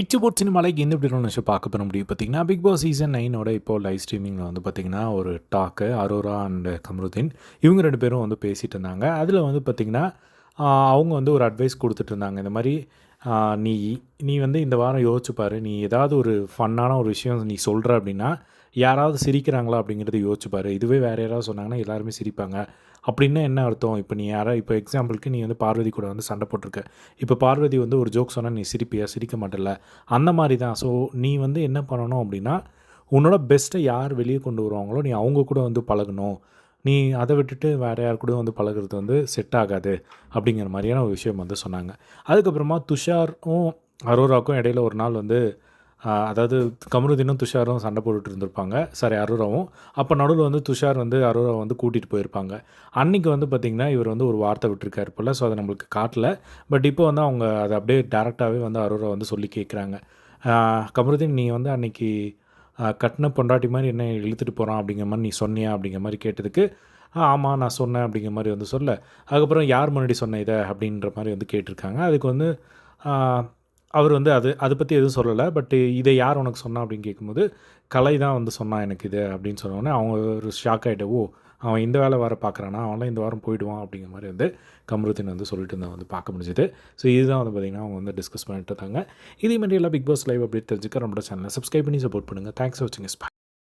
இச்சு போட் சினிமாலைக்கு எந்த இப்படி விஷயம் பார்க்க போகிற முடியும். பார்த்தீங்கன்னா பிக் பாஸ் சீசன் நைனோட இப்போ லைவ் ஸ்ட்ரீமிங்கில் வந்து பார்த்திங்கன்னா ஒரு டாக்கு அரோரா அண்ட் கமருதீன் இவங்க ரெண்டு பேரும் வந்து பேசிகிட்டு இருந்தாங்க. அதில் வந்து பார்த்திங்கன்னா அவங்க வந்து ஒரு அட்வைஸ் கொடுத்துட்டு இருந்தாங்க. இந்த மாதிரி நீ நீ வந்து இந்த வாரம் யோசிச்சுப்பார் நீ ஏதாவது ஒரு ஃபன்னான ஒரு விஷயம் நீ சொல்கிற அப்படின்னா யாராவது சிரிக்கிறாங்களா அப்படிங்கிறத யோசிச்சுப்பார் இதுவே வேறு யாராவது சொன்னாங்கன்னா எல்லாருமே சிரிப்பாங்க. அப்படின்னா என்ன அர்த்தம்? இப்போ நீ யாரா இப்போ எக்ஸாம்பிளுக்கு நீ வந்து பார்வதி கூட வந்து சண்டை போட்டிருக்க. இப்போ பார்வதி வந்து ஒரு ஜோக் சொன்னால் நீ சிரிப்பியா? சிரிக்க மாட்டல அந்த மாதிரி தான். ஸோ நீ வந்து என்ன பண்ணணும் அப்படின்னா உன்னோட பெஸ்ட்டை யார் வெளியே கொண்டு வருவாங்களோ நீ அவங்க கூட வந்து பழகணும். நீ அதை விட்டுட்டு வேறு யார் கூட வந்து பழகுறது வந்து செட் ஆகாது அப்படிங்கிற மாதிரியான ஒரு விஷயம் வந்து சொன்னாங்க. அதுக்கப்புறமா துஷாரும் அரோராக்கும் இடையில ஒரு நாள் வந்து அதாவது கமருதீனும் துஷாரும் சண்டை போட்டுட்டு இருந்திருப்பாங்க. சாரி அரோராவும். அப்போ நடுவில் வந்து துஷார் வந்து அரோரா வந்து கூட்டிகிட்டு போயிருப்பாங்க. அன்றைக்கி வந்து பார்த்திங்கன்னா இவர் வந்து ஒரு வார்த்தை விட்டுருக்காரு போல் ஸோ அதை நம்மளுக்கு காட்டல. பட் இப்போ வந்து அவங்க அதை அப்படியே டேரெக்டாகவே வந்து அரோரா வந்து சொல்லி கேட்குறாங்க கமருதீன் நீ வந்து அன்னைக்கு கட்டின பொண்டாட்டி மாதிரி என்ன இழுத்துட்டு போகிறான் அப்படிங்கிற மாதிரி நீ சொன்னியா அப்படிங்கிற மாதிரி கேட்டதுக்கு "ஆ, ஆமாம் நான் சொன்னேன் அப்படிங்கிற மாதிரி வந்து சொல்ல. அதுக்கப்புறம் யார் முன்னாடி சொன்ன இதை அப்படின்ற மாதிரி வந்து கேட்டிருக்காங்க. அதுக்கு வந்து அவர் வந்து அது அதை பற்றி எதுவும் சொல்லலை. பட் இதை யார் உனக்கு சொன்னா அப்படின்னு கேட்கும்போது கலை தான் வந்து சொன்னான் எனக்கு இது அப்படின்னு சொன்னோடனே அவங்க ஒரு ஷாக் ஆகிட்டு ஓ அவன் இந்த வேலை வர பார்க்குறானா? அவன்லாம் இந்த வாரம் போயிடுவான் அப்படிங்கிற மாதிரி வந்து கமருத்தின் வந்து சொல்லிட்டு இருந்தால் வந்து பார்க்க முடிஞ்சுது. ஸோ இதுதான் வந்து பார்த்திங்கன்னா அவங்க வந்து டிஸ்கஸ் பண்ணிட்டு இருந்தாங்க. இதே மாதிரி எல்லாம் பிக் பாஸ் லைவ் அப்படி தெரிஞ்சுக்க நம்மளோட சேனலை சப்ஸ்கிரைப் பண்ணி சப்போர்ட் பண்ணுங்கள் தேங்க்ஸ் ஃபார் வாட்சிங்